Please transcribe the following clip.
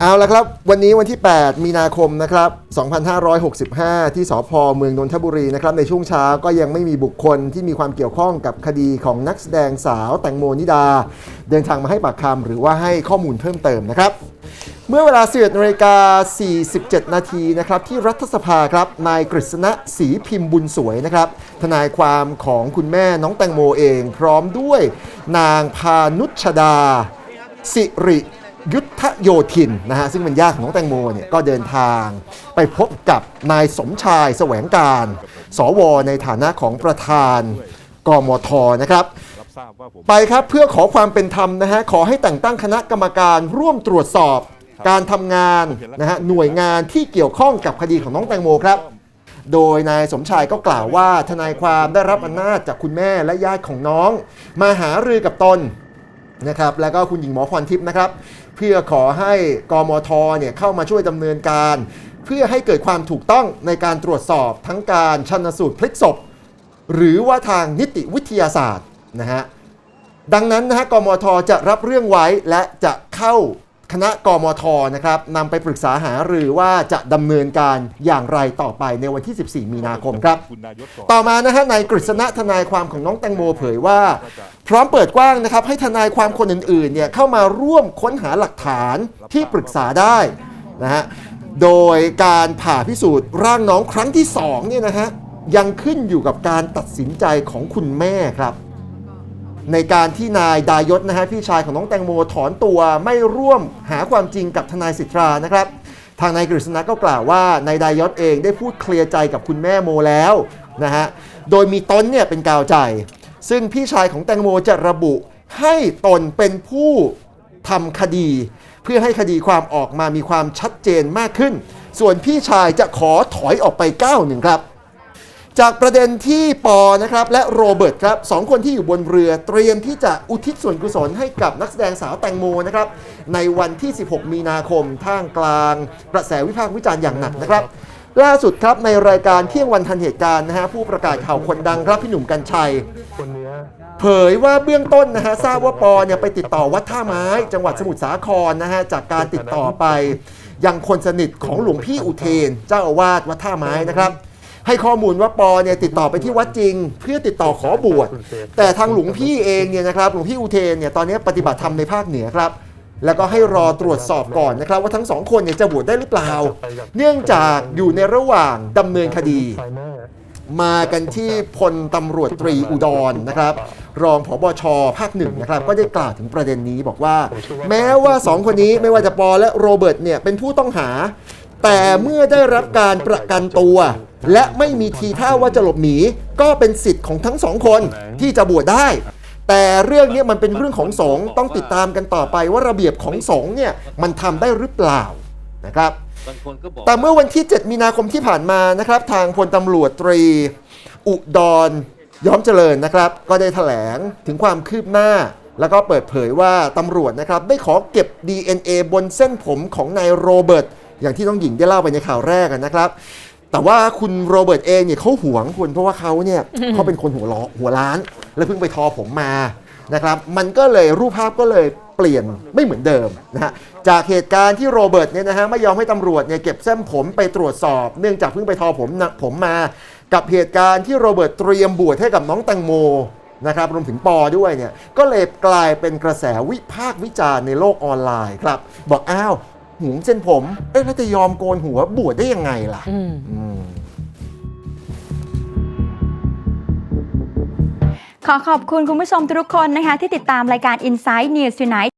เอาละครับ วันนี้วันที่ 8 มีนาคมนะครับ 2565 ที่สพเมืองนนทบุรีนะครับในช่วงเช้าก็ยังไม่มีบุคคลที่มีความเกี่ยวข้องกับคดีของนักแสดงสาวแตงโมนิดา เดินทางมาให้ปากคำหรือว่าให้ข้อมูลเพิ่มเติมนะครับ เมื่อเวลา11นาฬิกา 47 นาทีนะครับที่รัฐสภาครับนายกฤษณะศรีพิมพ์บุญสวยนะครับทนายความของคุณแม่น้องแตงโมเอง พร้อมด้วยนางพานุชดาสิริ ยุทธโยธินนะฮะซึ่งเป็นญาติของน้องแตงโมเนี่ยก็เดินทางไปพบกับนายสมชายแสวงการ สวในฐานะของประธานกมทนะครับ ไปครับเพื่อขอความเป็นธรรมนะฮะขอให้แต่งตั้งคณะกรรมการร่วมตรวจสอบการทำงานนะฮะหน่วยงานที่เกี่ยวข้องกับคดีของน้องแตงโมครับ โดยนายสมชายก็กล่าวว่าทนายความได้รับอำนาจจากคุณแม่และญาติของน้อง มาหารือกับตน นะครับแล้วก็คุณหญิงหมอพรทิพย์นะครับ เพื่อขอให้กมทเนี่ยเข้ามาช่วยดำเนินการ เพื่อให้เกิดความถูกต้องในการตรวจสอบทั้งการชันสูตรพลิกศพ หรือว่าทางนิติวิทยาศาสตร์นะฮะดังนั้นนะฮะกมทจะรับเรื่องไว้และจะเข้าคณะกมทนะครับนำไปปรึกษาหารือว่าจะดำเนินการอย่างไรต่อไปในวันที่ 14 มีนาคมครับคุณนายกก่อนต่อมานะฮะนายกฤษณะทนายความของน้องแตงโมเผยว่า พร้อมเปิดกว้างนะครับให้ทนายความคนอื่นๆเนี่ยเข้ามาร่วมค้นหาหลักฐานที่ปรึกษาได้นะฮะโดยการผ่าพิสูจน์ร่างน้องครั้งที่2เนี่ยนะฮะยังขึ้นอยู่กับการตัดสินใจของคุณแม่ครับ ในการที่นายดายศนะฮะพี่ชายของน้องแตงโมถอนตัวไม่ร่วมหาความจริงกับทนายสิทธานะครับ ทางนายกฤษณะก็กล่าวว่านายดายศเองได้พูดเคลียร์ใจกับคุณแม่โมแล้วนะฮะโดยมีตนเนี่ยเป็นกาวใจ ซึ่งพี่ชายของแตงโมจะระบุให้ตนเป็นผู้ทำคดี เพื่อให้คดีความออกมามีความชัดเจนมากขึ้น ส่วนพี่ชายจะขอถอยออกไปก้าวหนึ่งครับจากประเด็นที่ปอนะครับและโรเบิร์ตครับสองคนที่อยู่บนเรือเตรียมที่จะอุทิศส่วนกุศลให้กับนักแสดงสาวแตงโมนะครับในวันที่ 16 มีนาคมท่ามกลางกระแสวิพากษ์วิจารณ์อย่างหนักนะครับ ล่าสุดครับในรายการเที่ยงวันทันเหตุการณ์นะฮะผู้ประกาศข่าวคนดังครับพี่หนุ่มกัญชัย เผยว่าเบื้องต้นนะฮะทราบว่าปอเนี่ยไปติดต่อวัดท่าไม้ จังหวัดสมุทรสาครนะฮะจากการติดต่อไป ยังคนสนิทของหลวงพี่อุเทน เจ้าอาวาสวัดท่าไม้นะครับ ให้ข้อมูลว่าปอเนี่ยติดต่อไปที่วัดจริง เพื่อติดต่อขอบวชแต่ทางหลวงพี่เองเนี่ยนะครับหลวงพี่อุเทนเนี่ยตอนนี้ปฏิบัติธรรมในภาคเหนือครับแล้วก็ให้รอตรวจสอบก่อนนะครับ ว่าทั้งสองคนเนี่ยจะบวชได้หรือเปล่า เนื่องจากอยู่ในระหว่างดำเนินคดี มากันที่พลตำรวจตรีอุดรนะครับ รองผบชภาคหนึ่งนะครับก็ได้กล่าวถึงประเด็นนี้บอกว่า แม้ว่าสองคนนี้ไม่ว่าจะปอและโรเบิร์ตเนี่ยเป็นผู้ต้องหา แต่เมื่อได้รับการประกันตัว และไม่มีทีท่าว่าจะหลบหนีก็เป็นสิทธิ์ของทั้งสองคนที่จะบวชได้แต่เรื่องนี้มันเป็นเรื่องของสงฆ์ต้องติดตามกันต่อไปว่าระเบียบของสงฆ์เนี่ยมันทำได้หรือเปล่านะครับบางคนก็บอกแต่เมื่อวันที่ 7 มีนาคมที่ผ่านมานะครับ ทางพลตำรวจตรี อุดร ย้อมเจริญนะครับ ก็ได้แถลงถึงความคืบหน้า แล้วก็เปิดเผยว่าตำรวจนะครับได้ขอเก็บ DNA บนเส้นผมของนายโรเบิร์ตอย่างที่น้องหญิงได้เล่าไปในข่าวแรกอะนะครับ แต่ว่าคุณโรเบิร์ตเองเนี่ยเขาหวงคุณเพราะว่าเขาเนี่ยเขาเป็นคนหัวล้อหัวล้าน และเพิ่งไปทอผมมานะครับ มันก็เลยรูปภาพก็เลยเปลี่ยนไม่เหมือนเดิมนะฮะจากเหตุการณ์ที่โรเบิร์ตเนี่ยนะฮะไม่ยอมให้ตำรวจเนี่ยเก็บเส้นผมไปตรวจสอบ เนื่องจากเพิ่งไปทอผมนะผมมา กับเหตุการณ์ที่โรเบิร์ตเตรียมบวชให้กับน้องแตงโมนะครับรวมถึงปอด้วยเนี่ยก็เลยกลายเป็นกระแสวิพากษ์วิจารณ์ในโลกออนไลน์ครับ บอกอ้าวหูเส้นผม เอ๊ะแล้วจะยอมโกนหัวบวชได้ยังไงล่ะอืมอืมขอขอบคุณคุณผู้ชมทุกคนนะคะที่ติดตามรายการ Inside News Tonight